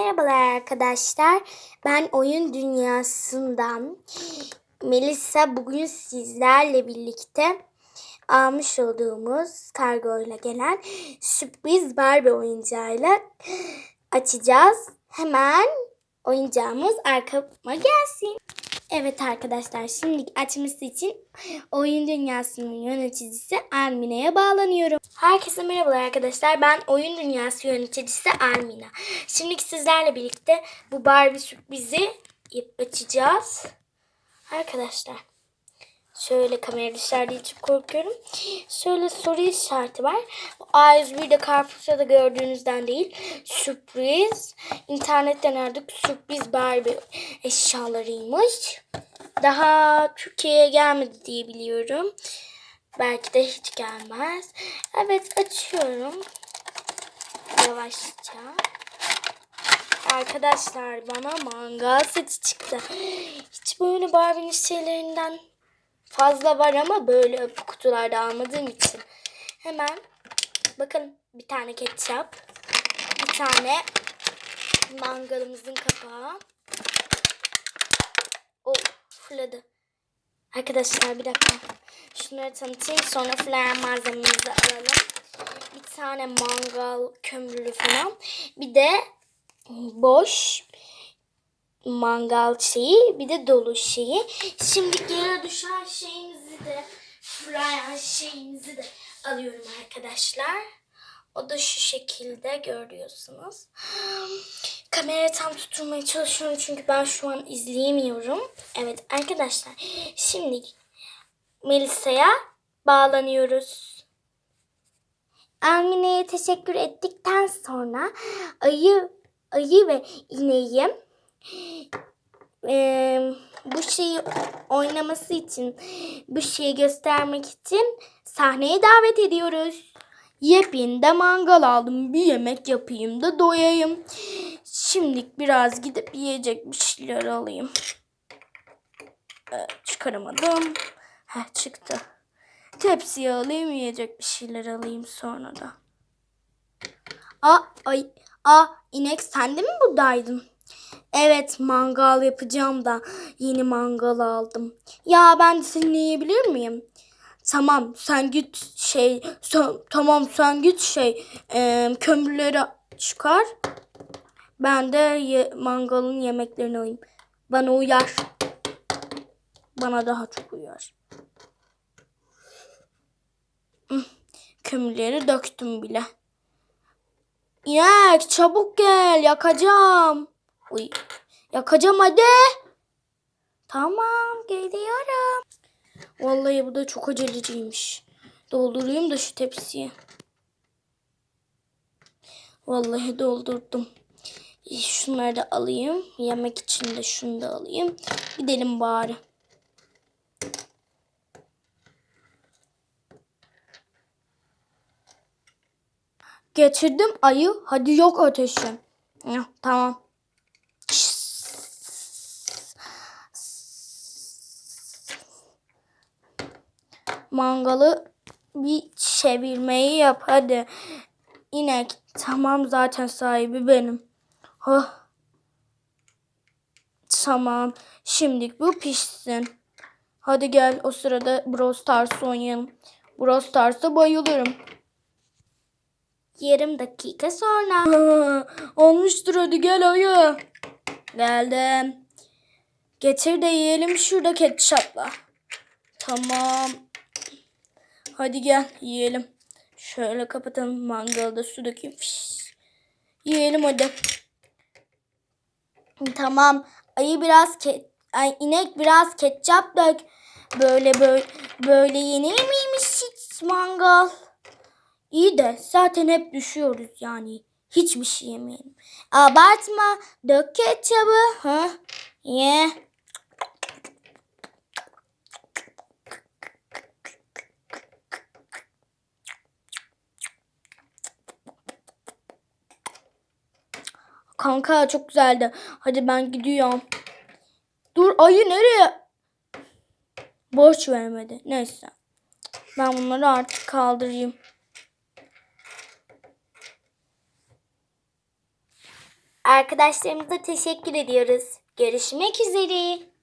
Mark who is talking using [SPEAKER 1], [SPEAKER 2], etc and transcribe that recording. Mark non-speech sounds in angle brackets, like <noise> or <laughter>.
[SPEAKER 1] Merhabalar arkadaşlar. Ben oyun dünyasından Melisa bugün sizlerle birlikte almış olduğumuz kargoyla gelen sürpriz Barbie oyuncağıyla açacağız. Hemen oyuncağımız arkama gelsin. Evet arkadaşlar şimdi açması için oyun dünyasının yöneticisi Almina'ya bağlanıyorum. Herkese merhabalar arkadaşlar. Ben oyun dünyası yöneticisi Almina. Şimdi sizlerle birlikte bu Barbie sürprizi açacağız. Arkadaşlar şöyle kamera dışarıda için korkuyorum. Şöyle soru işareti var. A101'de Carrefour'da da gördüğünüzden değil. Sürpriz. İnternetten aradık. Sürpriz Barbie eşyalarıymış. Daha Türkiye'ye gelmedi diye biliyorum. Belki de hiç gelmez. Evet açıyorum. Yavaşça. Arkadaşlar bana mangal seti çıktı. Hiç böyle Barbie'nin şeylerinden fazla var ama böyle kutularda almadığım için. Hemen bakın bir tane ketçap. Bir tane mangalımızın kapağı. O fırladı. Arkadaşlar bir dakika. Şunları tanıtayım. Sonra flair malzememizi alalım. Bir tane mangal kömürlü falan. Bir de boş mangal şeyi. Bir de dolu şeyi. Şimdi yere düşen şeyimizi de flair şeyimizi de alıyorum arkadaşlar. O da şu şekilde görüyorsunuz. Kamerayı tam tutturmaya çalışıyorum çünkü ben şu an izleyemiyorum. Evet arkadaşlar şimdi Melisa'ya bağlanıyoruz. Almine'ye teşekkür ettikten sonra ayı ayı ve ineği eee, bu şeyi oynaması için bu şeyi göstermek için sahneye davet ediyoruz. Yepyeni de mangal aldım. Bir yemek yapayım da doyayım. Şimdilik biraz gidip yiyecek bir şeyler alayım. Ee, çıkaramadım. Heh, çıktı. Tepsiye alayım yiyecek bir şeyler alayım sonra da. Aa, ay, aa, inek sen de mi buradaydın? Evet mangal yapacağım da yeni mangal aldım. Ya ben de seninle yiyebilir miyim? Tamam sen git şey sen- tamam sen git şey e, kömürleri çıkar. Ben de ye- mangalın yemeklerini alayım. Bana uyar. Bana daha çok uyar. Kömürleri döktüm bile. İnek çabuk gel yakacağım. Uy, yakacağım hadi. Tamam geliyorum. Vallahi bu da çok aceleciymiş. Doldurayım da şu tepsiye. Vallahi doldurdum. Şunları da alayım. Yemek için de şunu da alayım. Gidelim bari. Getirdim ayı. Hadi yok ateşim. Hı, Tamam. Mangalı bir çevirmeyi yap hadi. İnek. Tamam zaten sahibi benim. Hah. Tamam. Şimdi bu pişsin. Hadi gel o sırada Brawl Stars oynayalım. Brawl Stars'a bayılırım. Yarım dakika sonra. <laughs> Olmuştur hadi gel ayı. Geldim. Getir de yiyelim şurada ketçapla. Tamam. Hadi gel yiyelim. Şöyle kapatalım mangalda su dökeyim. Fiş. Yiyelim hadi. Tamam. Ayı biraz ke Ay inek biraz ketçap dök. Böyle böyle böyle yenir miymiş hiç mangal? İyi de zaten hep düşüyoruz yani. Hiçbir şey yemeyelim. Abartma. Dök ketçabı. Ha? Ye. Kanka çok güzeldi. Hadi ben gidiyorum. Dur ayı nereye? Borç vermedi. Neyse. Ben bunları artık kaldırayım. Arkadaşlarımıza teşekkür ediyoruz. Görüşmek üzere.